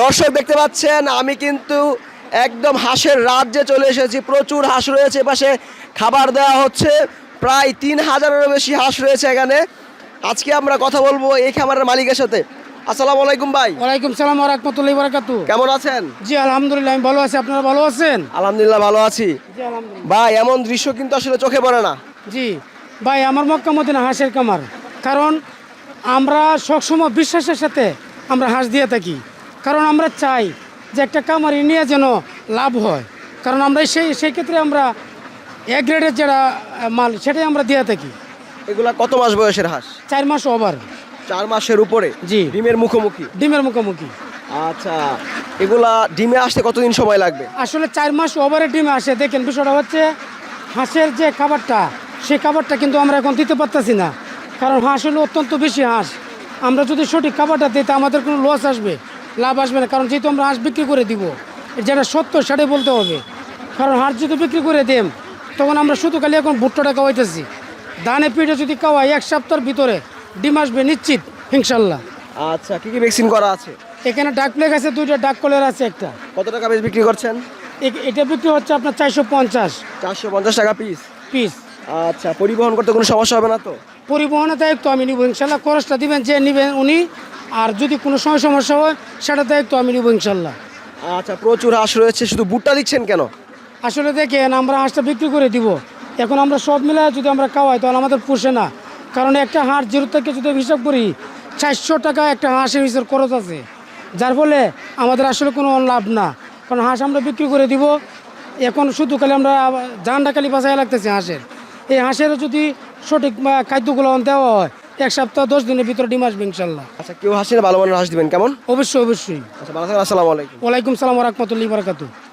দর্শক দেখতে পাচ্ছেন আমি কিন্তু একদম হাঁসের রাজ্যে চলে এসেছি। প্রচুর হাঁস রয়েছে পাশে খাবার দেওয়া হচ্ছে। প্রায় তিন হাজারেরও বেশি হাঁস রয়েছে এখানে। আজকে আমরা কথা বলব এই খামারের মালিকের সাথে। আসসালামু আলাইকুম ভাই। ওয়ালাইকুম সালাম রহমতুল্লাহ বারাকাতু কেমন আছেন? জি আলহামদুলিল্লাহ আমি ভালো আছি। আপনারা ভালো আছেন? আলহামদুলিল্লাহ ভালো আছি। জি আলহামদুলিল্লাহ। ভাই এমন দৃশ্য কিন্তু আসলে চোখে পড়ে না। জি ভাই আমার মক্কা মদিনা হাঁসের কামার কারণ আমরা সবসময় বিশ্বাসের সাথে আমরা হাঁস দিয়ে থাকি। কারণ আমরা চাই যে একটা কামারি নিয়ে যেন লাভ হয়। কারণ আমরা সেই সেই ক্ষেত্রে আমরা এ গ্রেডের যেটা মাল সেটাই আমরা দিয়ে থাকি। এগুলা কত মাস বয়সের হাঁস? চার মাস ওভার চার মাসের উপরে? জি। ডিমের মুখোমুখি? ডিমের মুখোমুখি। আচ্ছা এগুলা ডিমে আসতে কতদিন সময় লাগবে? আসলে চার মাস ওভারে ডিমে আসে। দেখেন বিষয়টা হচ্ছে হাঁসের যে খাবারটা সেই খাবারটা কিন্তু আমরা এখন দিতে পারতেছি না। কারণ হাঁস হলো অত্যন্ত বেশি হাঁস। আমরা যদি সঠিক খাবারটা দিই তা আমাদের কোনো লস আসবে। লাভ আসবে না কারণ যেহেতু আমরা হাঁস বিক্রি করে দিব যেটা সত্য সেটাই বলতে হবে। কারণ হাঁস যদি বিক্রি করে দেম তখন আমরা শুধু খালি এখন ভুট্টাটা খাওয়াইতেছি। ধানে পিঠে যদি খাওয়াই এক সপ্তাহের ভিতরে ডিম আসবে নিশ্চিত ইনশাল্লাহ আচ্ছা কি কি ভ্যাকসিন করা আছে? এখানে ডাক প্লেগ আছে দুইটা ডাক কলের আছে একটা। কত টাকা বেশ বিক্রি করছেন? এটা বিক্রি হচ্ছে আপনার চারশো পঞ্চাশ। চারশো পঞ্চাশ টাকা পিস পিস আচ্ছা পরিবহন করতে কোনো সমস্যা হবে না তো? পরিবহনের দায়িত্ব আমি নিব ইনশাল্লাহ খরচটা দিবেন যে নেবেন উনি আর যদি কোনো সময় সমস্যা হয় সেটার দায়িত্ব আমি নিব ইনশাল্লাহ। আচ্ছা প্রচুর হাঁস রয়েছে শুধু বুটটা দিচ্ছেন কেন? আসলে দেখেন আমরা হাঁসটা বিক্রি করে দিব। এখন আমরা সব মিলে যদি আমরা খাওয়াই তাহলে আমাদের পোষে না। কারণ একটা হাঁস জিরো থেকে যদি হিসাব করি চারশো টাকা একটা হাঁসের হিসাব খরচ আছে। যার ফলে আমাদের আসলে কোনো লাভ না। কারণ হাঁস আমরা বিক্রি করে দিব এখন শুধু খালি আমরা জানটা খালি বাঁচাই লাগতেছে হাঁসের। এই হাঁসের যদি সঠিক খাদ্যগুলো দেওয়া হয় এক সপ্তাহ দশ দিনের ভিতরে ডিম আসবে ইনশাল্লাহ। আচ্ছা কেউ হাসিলে ভালো মানের হাস দিবেন কেমন? অবশ্যই অবশ্যই। আচ্ছা ভালো থাকেন আসসালামু আলাইকুম। ওয়ালাইকুম সালাম রহমতুল্লাহ বারাকাতু